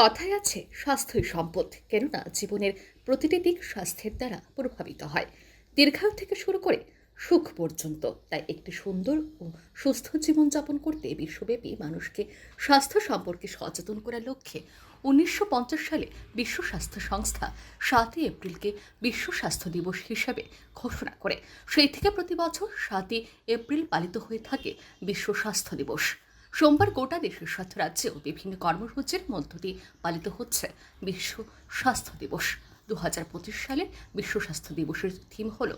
কথায় আছে, স্বাস্থ্যই সম্পদ, কেননা জীবনের প্রতিটি দিক স্বাস্থ্যের দ্বারা প্রভাবিত হয়। দীর্ঘায়ু থেকে শুরু করে সুখ পর্যন্ত, তাই একটি সুন্দর ও সুস্থ জীবনযাপন করতে বিশ্বব্যাপী মানুষকে স্বাস্থ্য সম্পর্কে সচেতন করার লক্ষ্যে উনিশশো পঞ্চাশ সালে বিশ্ব স্বাস্থ্য সংস্থা সাতই এপ্রিলকে বিশ্ব স্বাস্থ্য দিবস হিসাবে ঘোষণা করে। সেই থেকে প্রতি বছর সাতই এপ্রিল পালিত হয়ে থাকে বিশ্ব স্বাস্থ্য দিবস। সোমবার গোটা দেশের সাথ রাজ্যেও বিভিন্ন কর্মসূচির মধ্য দিয়ে পালিত হচ্ছে বিশ্ব স্বাস্থ্য দিবস। দু হাজার পঁচিশ সালে বিশ্ব স্বাস্থ্য দিবসের থিম হল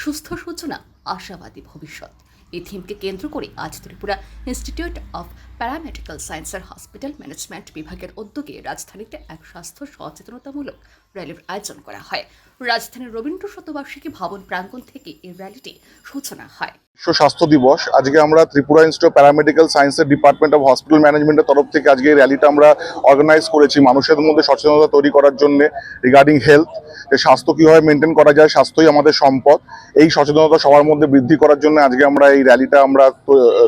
সুস্থ সূচনা, আশাবাদী ভবিষ্যৎ। এই থিমকে কেন্দ্র করে আজ ত্রিপুরা ইনস্টিটিউট অফ প্যারামেডিক্যাল সায়েন্সের হসপিটাল ম্যানেজমেন্ট বিভাগের উদ্যোগে রাজধানীতে এক স্বাস্থ্য সচেতনতামূলক র্যালির আয়োজন করা হয়। রাজধানীর রবীন্দ্র শতবার্ষিকী ভবন প্রাঙ্গণ থেকে এই র্যালিটি সূচনা হয়। স্বাস্থ্য দিবস। আজকে আমরা ত্রিপুরা ইনস্টিটিউট প্যারামেডিক্যাল সায়েন্সের ডিপার্টমেন্ট অফ হসপিটাল ম্যানেজমেন্টের তরফ থেকে আজকে এই র্যালিটা আমরা অর্গানাইজ করেছি মানুষের মধ্যে সচেতনতা তৈরি করার জন্য রিগার্ডিং হেলথ যে স্বাস্থ্য কীভাবে মেনটেন করা যায়, স্বাস্থ্যই আমাদের সম্পদ। এই সচেতনতা সবার মধ্যে বৃদ্ধি করার জন্য আজকে আমরা এই র্যালিটা আমরা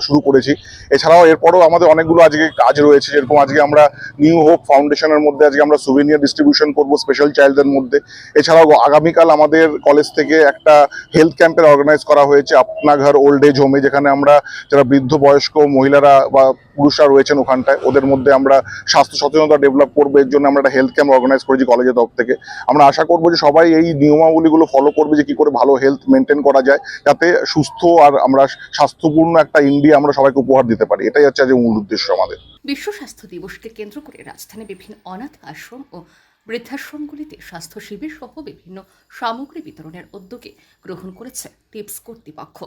শুরু করেছি। এছাড়াও এরপরও আমাদের অনেকগুলো আজকে কাজ রয়েছে, যেরকম আজকে আমরা নিউ হোপ ফাউন্ডেশনের মধ্যে আজকে আমরা সুভেনিয়ার ডিস্ট্রিবিউশন করব স্পেশাল চাইল্ডদের মধ্যে। এছাড়াও আগামীকাল আমাদের কলেজ থেকে একটা হেলথ ক্যাম্পের অর্গানাইজ করা হয়েছে, আপনা ঘর ওল্ড এজ হোমে যেখানে আমরা যারা বৃদ্ধ বয়স্ক মহিলারা বা পুরুষরা রয়েছেন ওখানটায়, ওদের মধ্যে আমরা স্বাস্থ্য সচেতনতা ডেভেলপ করব। এর জন্য আমরা একটা হেলথ ক্যাম্প অর্গানাইজ করেছি কলেজের তরফ থেকে। আমরা আশা করব যে সবাই এই নিয়মাবলীগুলো ফলো করবে যে কি করে ভালো হেলথ মেনটেন করা যায়, যাতে সুস্থ আর আমরা স্বাস্থ্যপূর্ণ একটা ইন্ডিয়া আমরা সবাইকে উপহার দিতে পারি। এটাই হচ্ছে আজকে মূল উদ্দেশ্য আমাদের। বিশ্ব স্বাস্থ্য দিবসকে কেন্দ্র করে রাজধানী বিভিন্ন অনাথ আশ্রম ও বৃদ্ধাশ্রমগুলিতে স্বাস্থ্য শিবির সহ বিভিন্ন সামগ্রী বিতরণের উদ্যোগে গ্রহণ করেছে টিপস কর্তৃপক্ষ।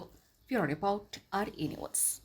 pure about our inwards.